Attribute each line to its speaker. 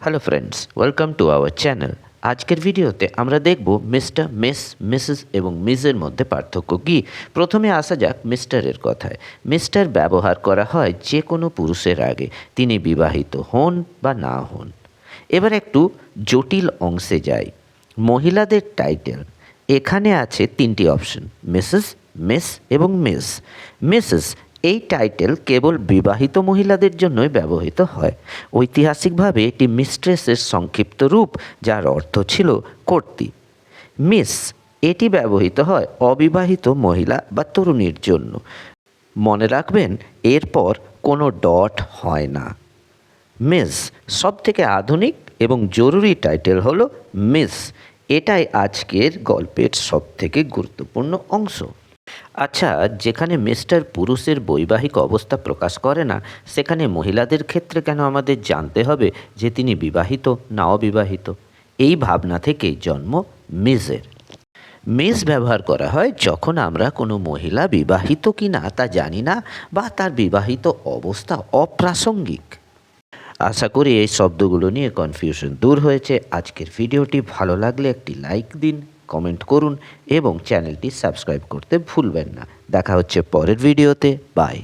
Speaker 1: Hello friends welcome to our channel আজকের ভিডিওতে আমরা দেখব মিস্টার মিস মিসেস এবং মিসের মধ্যে পার্থক্য কী? প্রথমে আসা যাক মিস্টারের কথায়। মিস্টার ব্যবহার করা হয় যে কোনো পুরুষের আগে। তিনি বিবাহিত হন বা না হন। এবার একটু জটিল অংশে যাই। মহিলাদের টাইটেল এখানে আছে তিনটি অপশন মিসেস মিস এবং মিস মিসেস এই টাইটেল কেবল বিবাহিত মহিলাদের জন্যই ব্যবহৃত হয়। ঐতিহাসিকভাবে এটি মিস্ট্রেসের সংক্ষিপ্ত রূপ, যার অর্থ ছিল কর্তী। মিস, এটি ব্যবহৃত হয় অবিবাহিত মহিলা বা তরুণীর জন্য। মনে রাখবেন, এরপর কোনো ডট হয় না। মিস সব থেকে আধুনিক এবং জরুরি টাইটেল হলো মিস। এটাই আজকের গল্পের সব থেকে গুরুত্বপূর্ণ অংশ। আচ্ছা যেখানে মিস্টার পুরুষের বৈবাহিক অবস্থা প্রকাশ করে না, সেখানে মহিলাদের ক্ষেত্রে কেন আমাদের জানতে হবে যে তিনি বিবাহিত না অবিবাহিত? এই ভাবনা থেকেই জন্ম মিসের মিস ব্যবহার করা হয় যখন আমরা কোনো মহিলা বিবাহিত কি না তা জানি না বা তার বিবাহিত অবস্থা অপ্রাসঙ্গিক। আশা করি এই শব্দগুলো নিয়ে কনফিউশন দূর হয়েছে। আজকের ভিডিওটি ভালো লাগলে একটি লাইক দিন। কমেন্ট করুন এবং চ্যানেলটি সাবস্ক্রাইব করতে ভুলবেন না। দেখা হচ্ছে পরের ভিডিওতে। বাই।